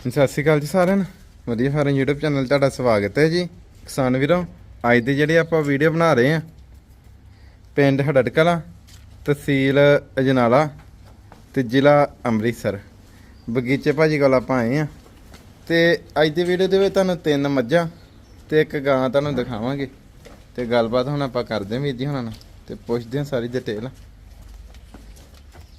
ਸਤਿ ਸ਼੍ਰੀ ਅਕਾਲ ਜੀ ਸਾਰਿਆਂ ਨੂੰ। ਵਧੀਆ ਫਾਰਮ YouTube ਚੈਨਲ ਤੁਹਾਡਾ ਸਵਾਗਤ ਹੈ ਜੀ। ਕਿਸਾਨ ਵੀਰੋ, ਅੱਜ ਦੀ ਜਿਹੜੀ ਆਪਾਂ ਵੀਡੀਓ ਬਣਾ ਰਹੇ ਆ ਪਿੰਡ ਹੜੜਕਲਾ ਤਹਿਸੀਲ ਅਜਨਾਲਾ ਤੇ ਜ਼ਿਲ੍ਹਾ ਅੰਮ੍ਰਿਤਸਰ। ਬਗੀਚੇ ਭਾਜੀ ਕੋਲ ਆਪਾਂ ਆਏ ਆ ਤੇ ਅੱਜ ਦੀ ਵੀਡੀਓ ਦੇ ਵਿੱਚ ਤੁਹਾਨੂੰ ਤਿੰਨ ਮੱਝਾਂ ਤੇ ਇੱਕ ਗਾਂ ਤੁਹਾਨੂੰ ਦਿਖਾਵਾਂਗੇ। ਤੇ ਗੱਲਬਾਤ ਹੁਣ ਆਪਾਂ ਕਰਦੇ ਹਾਂ ਵੀਰ ਜੀ ਹੁਣਾਂ ਨਾਲ ਤੇ ਪੁੱਛਦੇ ਹਾਂ ਸਾਰੀ ਡਿਟੇਲ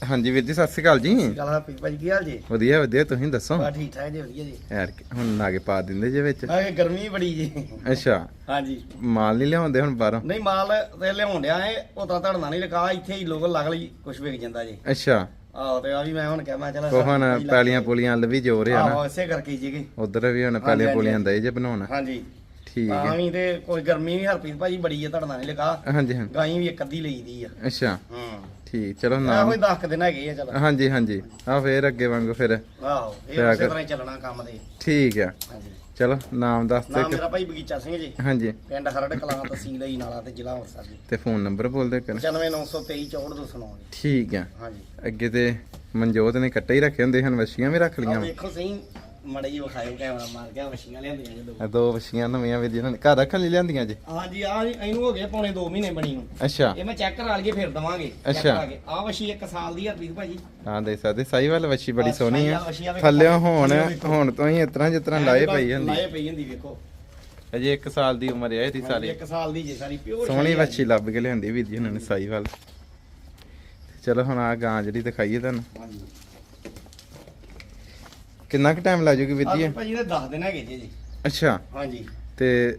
ਹਾਂਜੀ ਵੀਰ ਜੀ ਸਤਿ ਸ਼੍ਰੀ ਅਕਾਲ ਜੀ। ਗੱਲ ਆ ਪੀ ਭਾਜੀ ਕੀ ਹਾਲ ਜੀ? ਵਧੀਆ ਵਧੀਆ ਤੁਸੀਂ ਦੱਸੋ? ਬਾ ਠੀਕ ਠਾਕ ਜੀ ਵਧੀਆ ਜੀ। ਯਾਰ ਹੁਣ ਨਾਗੇ ਪਾ ਦਿੰਦੇ ਜੇ ਵਿੱਚ। ਆ ਗਰਮੀ ਬੜੀ ਜੀ। ਅੱਛਾ। ਹਾਂਜੀ। ਮਾਲ ਨਹੀਂ ਲਿਆਉਂਦੇ ਹੁਣ ਬਾਹਰੋਂ? ਨਹੀਂ ਮਾਲ ਤੇ ਲਿਆਉਣ ਡਿਆ ਏ ਉਹ ਤਾਂ ਧੜਨਾ ਨਹੀਂ ਲਗਾ ਇੱਥੇ ਹੀ ਲੋਕ ਲੱਗ ਲਈ ਕੁਛ ਵਿਕ ਜਾਂਦਾ ਜੀ। ਅੱਛਾ। ਆਹੋ ਤੇ ਆ ਵੀ ਮੈਂ ਹੁਣ ਕਿਹਾ ਮੈਂ ਚਲ ਉਹ ਹੁਣ ਪੈਲੀਆਂ ਪੁਲੀਆਂ ਵੱਲ ਵੀ ਜੋਰ ਆ ਨਾ। ਆਹੋ ਇਸੇ ਕਰਕੇ ਜੀ ਉਧਰ ਵੀ ਹੁਣ ਪੈਲੀਆਂ ਹਾਂਜੀ, ਪੁਲੀਆਂ ਦੇ ਜੇ ਬਣਾਉਣ। ਹਾਂਜੀ। ਠੀਕ ਤਾਂ ਹੈ ਵੀ ਤੇ ਕੋਈ ਗਰਮੀ ਵੀ ਹਰਪ੍ਰੀਤ ਭਾਜੀ ਬੜੀ ਆ ਧੜਨਾ ਨਹੀਂ ਲਗਾ। ਹਾਂਜੀ ਹਾਂ ਗਾਈ ਵੀ ਇੱਕ ਅੱਧੀ ਲਈਦੀ ਆ। ਅੱਛਾ। ਹੂੰ। ਠੀਕ ਚਲੋ ਨਾਮ। ਕੋਈ 10 ਦਿਨ ਹੈਗੇ ਆ ਚਲ। ਹਾਂਜੀ ਹਾਂਜੀ। ਆ ਫੇਰ ਅੱਗੇ ਵਾਂਗੂ ਫਿਰ ਆਹੋ ਇਹ ਉਸੇ ਕੇ- ਤਰ੍ਹਾਂ ਹੀ ਚੱਲਣਾ ਕੰਮ ਦੇ ਠੀਕ ਆ। ਹਾਂਜੀ। ਚਲੋ ਨਾਮ ਦੱਸ ਨਾਮ ਦੇ ਮੇਰਾ ਭਾਈ ਬਗੀਚਾ ਸਿੰਘ ਜੀ। ਹਾਂਜੀ। ਪਿੰਡ ਹਰੜ ਕਲਾਂ ਤਹਿਸੀਲ ਹੀ ਨਾਲਾ ਤੇ ਜ਼ਿਲ੍ਹਾ ਅੰਮ੍ਰਿਤਸਰ ਜੀ। ਤੇ ਫੋਨ ਨੰਬਰ ਬੋਲ ਦੇ ਕਰ 95923 6429 ਠੀਕ ਆ। ਹਾਂਜੀ। ਅੱਗੇ ਤੇ ਮਨਜੋਤ ਨੇ ਕੱਟੇ ਹੀ ਰੱਖੇ ਹੁੰਦੇ ਹਨ ਵਸ਼ੀਆਂ ਵੀ ਰੱਖ ਲੀਆਂ। ਵੇਖੋ ਸਹੀ। ਮੜੇ ਜੀ ਵਿਖਾਇਓ ਕੈਮਰਾ ਮਾਰ ਕੇ ਆਹ ਮੱਛੀਆਂ ਲਿਆਂਦੀਆਂ ਜਦੋਂ। ਆ ਦੋ ਵਸ਼ੀਆਂ ਨਵੀਆਂ ਵੀ ਜਿਹਨਾਂ ਨੇ ਘਰ ਰੱਖਣ ਲਈ ਲਿਆਂਦੀਆਂ ਜੀ? ਹਾਂਜੀ ਆ ਇਹਨੂੰ ਹੋ ਗਏ ਪੌਣੇ 2 ਮਹੀਨੇ ਬਣੀ ਨੂੰ। ਅੱਛਾ। ਇਹ ਮੈਂ ਚੈੱਕ ਕਰਾ ਲਈਏ ਫਿਰ ਦਵਾਂਗੇ ਅੱਛਾ। ਆ ਵਸ਼ੀ 1 ਸਾਲ ਦੀ ਹਰਪ੍ਰੀਤ ਭਾਜੀ। ਹਾਂ ਦੇ ਸਕਦੇ ਸਾਈਵਾਲ ਵੱਛੀ ਬੜੀ ਆਹ ਸੋਹਣੀ ਆ। ਸਾਹੀਵਾਲ ਵੱਛੀ ਆ ਵੇਖੋ। ਥੱਲਿਓ ਹੁਣ। ਹੁਣ ਤੋਂ ਹੀ ਇਸ ਤਰ੍ਹਾਂ ਜਿਸ ਤਰ੍ਹਾਂ ਲਾਏ ਪਈ ਹੁੰਦੀ। ਲਾਏ ਪਈ ਹੁੰਦੀ ਵੇਖੋ। ਅਜੇ 1 ਸਾਲ ਦੀ ਉਮਰ ਹੈ ਇਹਦੀ ਸਾਰੀ। 1 ਸਾਲ ਦੀ ਜੇ ਸਾਰੀ ਪਿਓਰ ਸੋਹਣੀ ਵੱਛੀ ਲੱਭ ਕੇ ਲਿਆਂਦੀ ਵੀਰ ਜੀ ਉਹਨਾਂ ਨੇ ਸਾਈਵਾਲ ਚਲੋ ਹੁਣ ਆ ਗਾਂ ਜਿਹੜੀ ਦਿਖਾਈਏ ਤੁਹਾਨੂੰ। ਹਾਂਜੀ। ਕਿੰਨਾ ਕੁ ਟਾਈਮ ਲੱਗ ਜੂਗੀ ਆਹ ਇਹ? ਭਾਜੀ ਦੇ 10 ਦਿਨ ਹੈਗੇ ਜੀ ਜੀ ਅੱਛਾ। ਹਾਂਜੀ। ਤੇ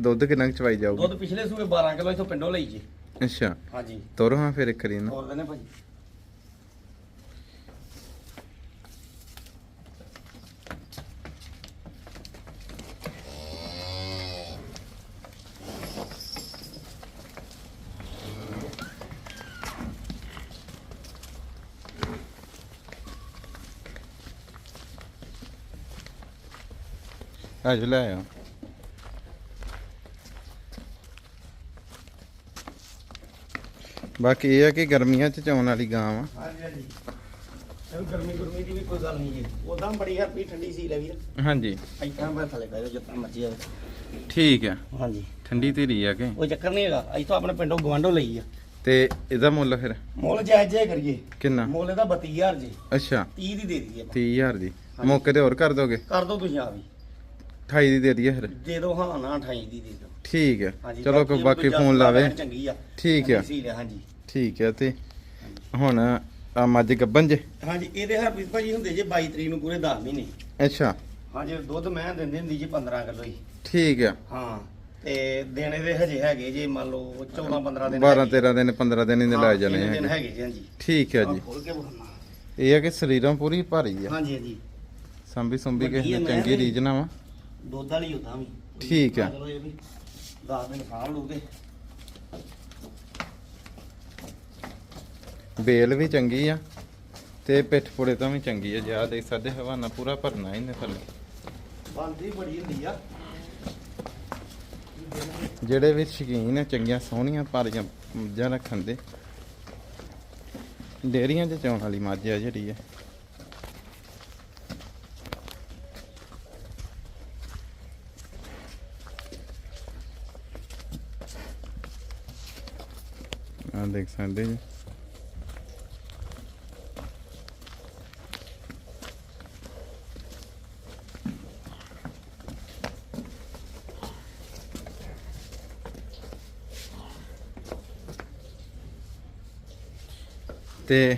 ਦੁੱਧ ਕਿੰਨਾ ਕੁ ਚਵਾਈ ਜਾਊਗੀ? ਦੁੱਧ ਪਿਛਲੇ ਸੂਏ 12 ਕਿਲੋ ਇਥੋਂ ਪਿੰਡੋਂ ਲਈ ਜੀ। ਅੱਛਾ। ਹਾਂਜੀ। ਤੋਰੋ ਹਾਂ ਫਿਰ ਇੱਕ ਵਾਰੀ ਨਾ ਹੋਰ ਦਿਨੇ ਭਾਜੀ। ਆ ਜੋ ਲੈ ਆਓ ਬਾਕੀ ਇਹ ਆ ਕਿ ਗਰਮੀਆਂ ਚ ਚੌਣ ਵਾਲੀ ਗਾਂ ਵਾ। ਹਾਂਜੀ ਹਾਂਜੀ। ਇਹ ਗਰਮੀ ਗਰਮੀ ਦੀ ਵੀ ਕੋਈ ਗੱਲ ਨਹੀਂ ਜੀ। ਉਦਾਂ ਬੜੀ ਹਰਪੀ ਠੰਡੀ ਸੀ ਲੈ ਵੀਰ। ਹਾਂਜੀ। ਇੱਥਾਂ ਮੈਂ ਥੱਲੇ ਬਹਿ ਜਾ ਜਿੱਦਾਂ ਮਰਜ਼ੀ ਆਵੇ ਠੀਕ ਆ। ਹਾਂਜੀ। ਠੰਡੀ ਧੀਰੀ ਆ ਕਿ? ਕੋਈ ਚੱਕਰ ਨਹੀਂ ਹੈਗਾ। ਆਪਣੇ ਪਿੰਡੋਂ ਗਵਾਂਢੋਂ ਲਈ ਆ। ਤੇ ਇਹਦਾ ਮੁੱਲ ਫਿਰ? ਮੁੱਲ ਜਾਇਜ਼ ਜਾਇ ਕਰੀਏ। ਕਿੰਨਾ? ਮੁੱਲ ਇਹਦਾ 32000 ਜੀ। ਅੱਛਾ। 30 ਦੀ ਦੇ ਦਈਏ ਆਪਾਂ। 30000 ਦੀ। ਮੌਕੇ ਤੇ ਹੋਰ ਕਰ ਦੋਗੇ? ਕਰ ਦੋ ਤੁਸੀਂ ਆ ਵੀ 28 ਦੀ ਦੇ ਦਈਏ ਫਿਰ? ਦੇ ਦੋ ਹਾਂ ਨਾ 28 ਦੀ ਦੇ ਦੋ। ਠੀਕ ਹੈ। ਹਾਂਜੀ ਚਲੋ ਕੋਈ ਬਾਕੀ ਫੋਨ ਲਾਵੇ। ਚੰਗੀ ਆ। ਠੀਕ ਆ। ਹਾਂਜੀ ਠੀਕ ਹੈ ਤੇ ਹੁਣ ਆ ਮੱਝ ਗੱਬਨ ਜੇ? ਹਾਂਜੀ ਇਹਦੇ ਹਰਪ੍ਰੀਤ ਭਾਜੀ ਹੁੰਦੇ ਜੇ 22 ਤਰੀਕ ਨੂੰ ਪੂਰੇ 10 ਮਹੀਨੇ। ਅੱਛਾ। ਹਾਂਜੀ ਦੁੱਧ ਮੈਂ ਦਿੰਦੀ ਹੁੰਦੀ ਜੀ 15 ਕਿਲੋ ਹੀ। ਠੀਕ ਆ। ਹਾਂ ਤੇ ਦੇਣੇ ਦੇ ਹਜੇ ਹੈਗੇ ਜੇ ਮੰਨ ਲਓ 14 15 ਦਿਨ 12 ਹੈਗੇ। 13 ਦਿਨ 15 ਦਿਨ ਹਾਂ, ਲੈ ਜਾਣੇ ਹੈਗੇ। ਹੈਗੇ ਜੀ ਹਾਂਜੀ। ਠੀਕ ਹੈ ਜੀ। ਆਹ ਖੋਲ ਕੇ ਵਿਖਾਉਣਾ। ਇਹ ਆ ਕਿ ਸਰੀਰਾਂ ਪੂਰੀ ਭਾਰੀ ਆ। ਹਾਂਜੀ ਹਾਂਜੀ। ਸੰਭੀ ਸੰਭੀ ਵੱਡੀ ਕੇ ਆ, ਮੈਂ ਚੰਗੀ ਰੀਜਨਾ ਵਾ। ਦੁੱਧ ਵਾਲੀ ਉਦਾਂ ਵੀ। ਠੀਕ ਆ। ਚਲੋ ਇਹ ਵੀ 10 ਦਿਨ ਸਾਂਭ ਲੂਗੇ ਬੇਲ ਵੀ ਚੰਗੀ ਆ ਤੇ ਪਿੱਠ ਪੁੜੇ ਤੋਂ ਵੀ ਚੰਗੀ ਆ। ਜਿਆ ਦੇਖ ਸਕਦੇ ਹਵਾਨਾ ਪੂਰਾ ਭਰਨਾ ਇਹਨੇ ਥੱਲੇ। ਬੰਦੀ ਬੜੀ ਹੁੰਦੀ ਆ। ਜਿਹੜੇ ਵੀ ਸ਼ਕੀਨ ਆ ਚੰਗੀਆਂ ਸੋਹਣੀਆਂ ਭਾਰੀਆਂ ਮੱਝਾਂ ਰੱਖਣ ਦੇ। ਡੇਰੀਆਂ 'ਚ ਚੌਣ ਵਾਲੀ ਮੱਝ ਆ ਜਿਹੜੀ ਆ। ਦੇਖ ਸਕਦੇ ਜੀ। ਤੇ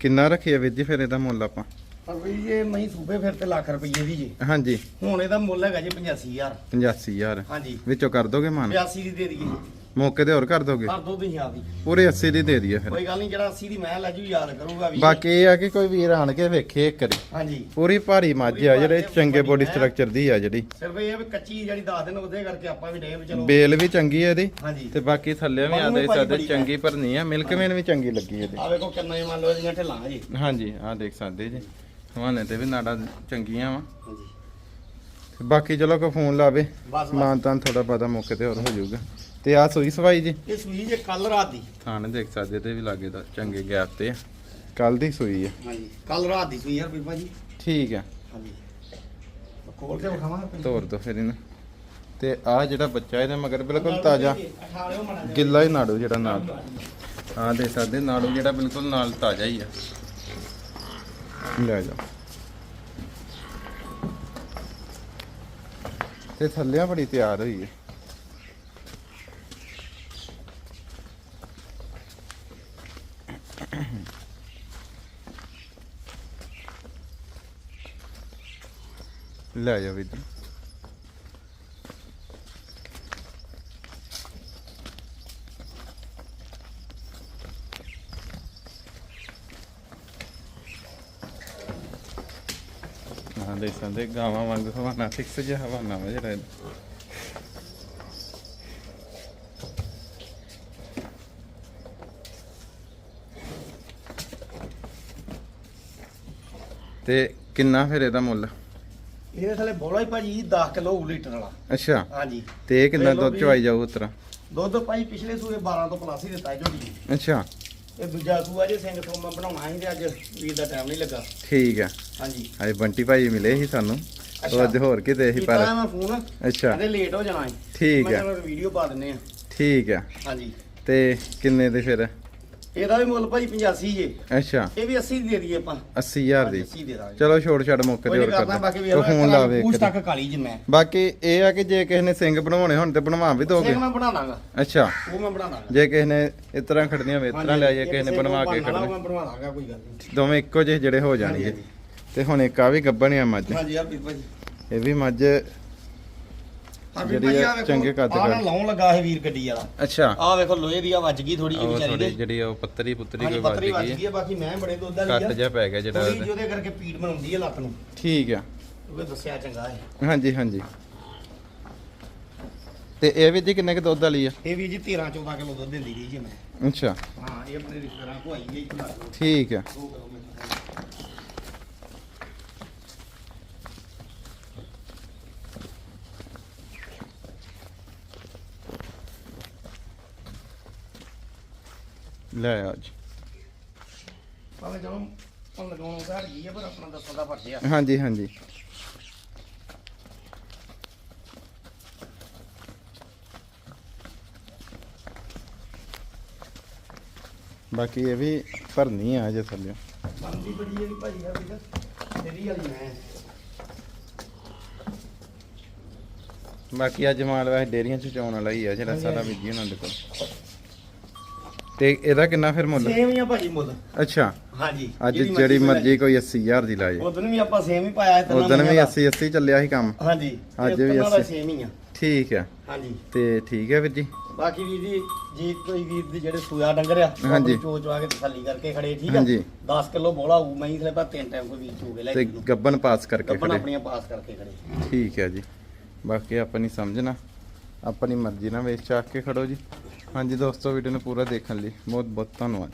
ਕਿੰਨਾ ਰੱਖਿਆ ਵੀਰ ਜੀ ਫਿਰ ਇਹਦਾ ਮੁੱਲ ਆਪਾਂ? ਪਰ ਵੀ ਇਹ ਮਹੀਂ ਸੂਬੇ ਫਿਰ ਤੇ ਲੱਖ ਰੁਪਏ ਦੀ ਜੀ। ਹਾਂਜੀ। ਹੁਣ ਇਹਦਾ ਮੁੱਲ ਹੈਗਾ ਜੀ 85000 85000 ਹਾਂਜੀ। ਵਿੱਚੋਂ ਕਰ ਦੋਗੇ ਮਾਨ? 82 ਦੀ ਦੇ ਦਈਏ ਮੌਕੇ ਤੇ ਹੋਰ ਕਰ ਦੋਗੇ? ਕਰ ਦੋ ਤੁਸੀਂ ਆ ਵੀ ਪੂਰੇ 80 ਦੀ ਦੇ ਦਈਏ ਫਿਰ। ਕੋਈ ਗੱਲ ਨਹੀਂ ਜਿਹੜਾ 80 ਦੀ ਮੈਂ ਲੈ ਜੂ ਯਾਦ ਕਰੂਗਾ ਵੀ। ਬਾਕੀ ਇਹ ਆ ਕਿ ਕੋਈ ਵੀਰ ਆਣ ਕੇ ਵੇਖੇ ਇੱਕ ਵਾਰੀ। ਹਾਂਜੀ। ਪੂਰੀ ਭਾਰੀ ਮੱਝ ਆ ਜਿਹੜੇ ਚੰਗੇ ਬੋਡੀ। ਸਟਰਕਚਰ ਦੀ ਆ ਜਿਹੜੀ। ਸਿਰਫ ਇਹ ਆ ਵੀ ਕੱਚੀ ਜਿਹੜੀ 10 ਦਿਨ ਉਹਦੇ ਕਰਕੇ ਆਪਾਂ ਵੀ ਡੇ ਚਲੋ। ਬੇਲ ਵੀ ਚੰਗੀ ਆ ਇਹਦੀ ਹਾਂਜੀ। ਤੇ ਬਾਕੀ ਥੱਲੇ ਵੀ ਆਦੇ ਸਾਡੇ ਚੰਗੀ ਭਰਨੀ ਆ ਮਿਲਕ ਮੇਨ ਵੀ ਚੰਗੀ ਲੱਗੀ ਇਹਦੀ। ਆ ਵੇਖੋ ਕਿੰਨਾ ਹੀ ਮੰਨ ਲਓ ਇਹਦੀਆਂ ਢਿੱਲਾਂ ਜੀ। ਹਾਂਜੀ ਆਹ ਦੇਖ ਸਕਦੇ ਜੀ। ਹਵਾਨੇ ਤੇ ਵੀ ਨਾੜਾ ਚੰਗੀਆਂ ਵਾ। ਹਾਂਜੀ। ਬਾਕੀ ਚਲੋ ਕੋ ਫੋਨ ਲਾਵੇ। ਮਾਨ ਤਾਂ ਥੋੜਾ ਪਤਾ ਮੌਕੇ ਤੇ ਹੋਰ ਹੋ ਜਾਊਗਾ। ਤੇ ਆ ਸੂਈ ਸਵਾਈ ਜੀ? ਇਹ ਸੂਈ ਜੇ ਕੱਲ ਰਾਤ ਦੀ। ਥਾਣੇ ਦੇਖ ਸਕਦੇ ਤੇ ਵੀ ਲਾਗੇ ਦਾ ਚੰਗੇ ਗੈਪ ਤੇ ਆ। ਕੱਲ ਦੀ ਸੂਈ ਆ। ਹਾਂਜੀ ਕੱਲ ਰਾਤ ਦੀ ਸੂਈ ਯਾਰ ਵੀਰ ਭਾਜੀ ਠੀਕ ਆ। ਹਾਂਜੀ। ਖੋਲ ਕੇ ਵਿਖਾਵਾਂ ਤੋੜ ਦੋ ਫਿਰ ਇਹਨੂੰ। ਤੇ ਆ ਜਿਹੜਾ ਬੱਚਾ ਇਹਦੇ ਮਗਰ ਬਿਲਕੁਲ ਤਾਜ਼ਾ। ਗਿੱਲਾ ਹੀ ਨਾੜੂ ਜਿਹੜਾ ਨਾਲ। ਹਾਂ ਦੇ ਸਕਦੇ ਨਾੜੂ ਜਿਹੜਾ ਬਿਲਕੁਲ ਨਾਲ ਤਾਜ਼ਾ ਹੀ ਆ। ਲੈ ਜਾ ਤੇ ਥੱਲਿਆਂ ਬੜੀ ਤਿਆਰ ਹੋਈ ਹੈ ਲੈ ਜਾ ਵੀਰ ਜੀ ਹਾਂ ਦੇ ਸੰਦੇ ਗਾਵਾਂ ਵਾਂਗ ਹਵਾਨਾ ਫਿਕਸ ਜਿਹਾ ਹਵਾਨਾ ਵਾ ਜਿਹੜਾ ਇਹਦਾ। ਤੇ ਕਿੰਨਾ ਫਿਰ ਇਹਦਾ ਮੁੱਲ ਇਹਦੇ ਥੱਲੇ ਬੋਲਾ ਹੀ ਭਾਜੀ 10 ਕਿਲੋ ਲੀਟਰ ਵਾਲਾ। ਅੱਛਾ। ਹਾਂਜੀ। ਤੇ ਇਹ ਕਿੰਨਾ ਦੁੱਧ। ਚਵਾਈ ਜਾਊ ਉਤਰਾ ਦੁੱਧ ਭਾਈ ਪਿਛਲੇ ਸੂਏ 12 ਤੋਂ ਪਲੱਸ ਹੀ ਦਿੱਤਾ ਝੋਟੀ। ਅੱਛਾ। ਇਹ ਦੂਜਾ ਸੂਆ ਜੇ ਸਿੰਘ ਤੋਂ ਮੈਂ ਬਣਾਉਣਾ ਸੀ ਤੇ ਅੱਜ ਵੀਰ ਦਾ ਟਾਈਮ ਨਹੀਂ ਲੱਗਾ। ਠੀਕ ਆ। ਹਾਂਜੀ। ਅੱਜ ਬੰਟੀ ਭਾਈ ਮਿਲੇ ਸੀ ਸਾਨੂੰ। ਉਹ ਅੱਜ ਹੋਰ ਕਿਤੇ ਸੀ ਪਰ ਮੈਂ ਫੋਨ ਅੱਛਾ। ਕਹਿੰਦੇ ਲੇਟ ਹੋ ਜਾਣਾ ਹੈ ਠੀਕ ਮੈਂ ਆ। ਚਲੋ ਵੀਡੀਓ ਪਾ ਦਿੰਨੇ ਆ ਠੀਕ ਆ। ਹਾਂਜੀ। ਤੇ ਕਿੰਨੇ ਦੇ ਫਿਰ? ਇਹਦਾ ਵੀ ਮੁੱਲ ਭਾਈ 85 ਜੇ। ਅੱਛਾ। ਇਹ ਵੀ 80 ਦੀ ਦਈਏ ਆਪਾਂ। 80000 ਦੀ। 80 ਦੇ ਦਾਂਗੇ। ਚਲੋ ਛੋੜ ਛੜ ਮੌਕੇ ਤੇ ਹੋਰ ਨਹੀਂ ਕਰਨਾ ਬਾਕੀ ਕਰ ਵੀ ਦੇ ਫੋਨ ਲਾਵੇ ਵਾਰੀ। ਤੱਕ ਕਾਲੀ ਜਿੰਨਾ ਬਾਕੀ ਇਹ ਆ ਕਿ ਜੇ ਕਿਸੇ ਨੇ ਸਿੰਘ ਬਣਾਉਣੇ ਹੋਣ ਤੇ ਬਣਵਾ ਵੀ ਦੋਗੇ ਸਿੰਘ ਮੈਂ ਬਣਾ ਦਾਂਗਾ ਅੱਛਾ। ਉਹ ਮੈਂ ਬਣਾ ਦਾਂਗਾ ਜੇ ਕਿਸੇ ਨੇ ਇਸ ਤਰ੍ਹਾਂ ਖੜਨੀਆਂ ਵੇ ਇਸ ਤਰ੍ਹਾਂ ਲੈ ਜਾ ਕਿਸੇ ਨੇ ਬਣਵਾ ਕੇ ਖੜਨਾ ਮੈਂ ਬਣਵਾ ਦਾਂਗਾ ਕੋਈ ਗੱਲ ਨਹੀਂ। ਦੋਵੇਂ ਇੱਕੋ ਜਿਹੇ ਜਿਹੜੇ ਹੋ ਜਾਣਗੇ। ਤੇ ਹੁਣ ਇੱਕ ਆ ਵੀ ਗੱਬਣ ਆ ਮੱਝ। ਹਾਂਜੀ ਆ ਵੀ ਭਾਜੀ ਇਹ ਵੀ ਮੱਝ ਜਿਹੜੀ ਆ ਚੰਗੇ ਕੱਦ ਆਹ ਨਾ ਕਰ। ਲਾਉਣ ਲੱਗਾ ਇਹ ਵੀਰ ਗੱਡੀ ਵਾਲਾ। ਅੱਛਾ। ਆ ਵੇਖੋ ਲੋਹੇ ਦੀ ਆ ਵੱਜ ਗਈ ਥੋੜੀ ਜਿਹੀ ਵਿਚਾਰੀ ਦੇ। ਜਿਹੜੀ ਉਹ ਪੱਤਰੀ ਪੁੱਤਰੀ ਕੋਈ ਵੱਜ ਗਈ ਆ ਬਾਕੀ ਮੈਂ ਬੜੇ ਦੁੱਧ ਵਾਲੀ ਕੱਟ ਜਿਹਾ ਪੈ ਗਿਆ ਜਿਹੜਾ ਥੋੜੀ ਉਹਦੇ। ਜਿਹੀ ਉਹਦੇ ਕਰਕੇ ਪੀੜ ਬਣਾਉਂਦੀ ਹੈ ਲੱਤ ਨੂੰ। ਠੀਕ ਆ। ਉਹ ਦੱਸਿਆ ਚੰਗਾ ਹੈ ਹਾਂਜੀ ਹਾਂਜੀ। ਤੇ ਇਹ ਵੀ ਜੀ ਕਿੰਨੇ ਕ ਦੁੱਧ ਵਾਲੀ ਆ? ਇਹ ਵੀ ਜੀ 13 14 ਕਿਲੋ ਦੁੱਧ ਦਿੰਦੀ ਰਹੀ ਜੀ ਮੈਂ। ਅੱਛਾ। ਹਾਂ ਇਹ ਆਪਣੇ ਰਿਸ਼ਤੇਦਾਰਾਂ ਕੋ ਆਈ ਹੈ ਠੀਕ ਆ। ਲੈ ਆ ਜੀ ਭਾਵੇਂ ਚਲੋ ਹੁਣ ਲਗਾਉਣ ਘੜ ਗਈ ਹੈ ਪਰ ਆਪਣਾ ਦੱਸਣ ਦਾ ਫਰਜ਼ ਆ। ਹਾਂਜੀ ਹਾਂਜੀ। ਬਾਕੀ ਇਹ ਵੀ ਭਰਨੀ ਆ ਅਜੇ ਥੱਲੇ। ਬੰਦੀ ਬੜੀ ਹੈ ਵੀ ਭਾਜੀ ਆ ਵੀ ਤੇਰੀ ਵਾਲੀ ਮੈਂ। ਬਾਕੀ ਅੱਜ ਮਾਲ ਵੈਸੇ ਡੇਰੀਆਂ ਚ ਚੋਣ ਵਾਲਾ ਹੀ ਆ ਜਿਹੜਾ ਸਾਰਾ ਬੀਜੀ ਉਹਨਾਂ ਦੇ ਕੋਲ। ਤੇ ਇਹਦਾ ਕਿੰਨਾ ਫਿਰ ਮੁੱਲ? ਸੇਮ ਹੀ ਆ ਭਾਜੀ ਮੁੱਲ। ਅੱਛਾ। ਹਾਂਜੀ ਅੱਜ ਜਿਹੜੀ ਮਰਜ਼ੀ ਕੋਈ 80000 ਦੀ ਲਾਏ ਉਦੋਂ ਵੀ ਆਪਾਂ ਸੇਮ ਹੀ ਪਾਇਆ ਹੈ ਉਦੋਂ ਵੀ 80 80 ਚੱਲਿਆ ਸੀ ਕੰਮ। ਹਾਂਜੀ ਅੱਜ ਵੀ 80 ਸੇਮ ਹੀ ਆ। ਠੀਕ ਆ। ਹਾਂਜੀ। ਤੇ ਠੀਕ ਹੈ ਵੀਰ ਜੀ। ਬਾਕੀ ਵੀਰ ਜੀ ਜੀ ਕੋਈ ਵੀਰ ਦੇ ਜਿਹੜੇ ਸੂਆ ਡੰਗਰ ਆ ਹਾਂਜੀ। ਆਪਣੀ ਚੋਚ ਵਾ ਕੇ ਤਸੱਲੀ ਕਰਕੇ ਖੜੇ ਠੀਕ ਆ? ਹਾਂਜੀ। 10 ਕਿਲੋ ਬੋਲਾ ਹੋਊ ਮੈਂ ਇਸਲੇ ਬਾ ਤਿੰਨ ਟਾਈਮ ਕੋਈ ਵੀਰ ਚੂਗੇ ਲੈ ਤੇ ਗੱਬਨ ਪਾਸ ਕਰਕੇ ਖੜੇ। ਆਪਣੀਆਂ ਪਾਸ ਕਰਕੇ ਖੜੇ। ਠੀਕ ਹੈ ਜੀ। ਬਾਕੀ ਆਪਣੀ ਸਮਝਣਾ। ਆਪਣੀ ਮਰਜ਼ੀ ਨਾਲ ਵੇਚ ਚਾਕ ਕੇ ਖੜੋ ਜੀ। ਹਾਂਜੀ ਦੋਸਤੋ ਵੀਡੀਓ ਨੂੰ ਪੂਰਾ ਦੇਖਣ ਲਈ ਬਹੁਤ ਬਹੁਤ ਧੰਨਵਾਦ